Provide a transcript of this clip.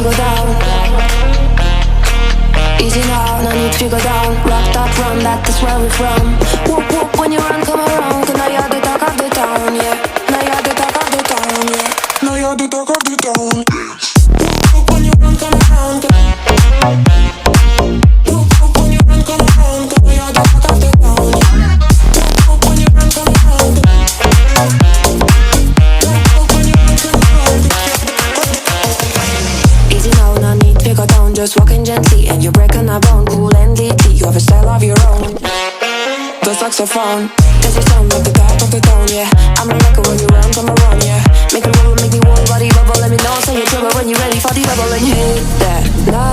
you go down. Easy now, no need to go down. Rock that run, that is where we're from. Whoop whoop when you run, come around. Cause now you're the talk of the town, yeah. Now you're the talk of the town, yeah. Now you're the talk of just walking gently and you're breaking my bone. Cool and deeply, you have a style of your own. The saxophone, there's a sound of the top of the tone, yeah. I'm a record when you run, come around, yeah. Make a move, make me warm, body bubble, let me know, say you're trouble when you're ready for the bubbling. Hit that. Night.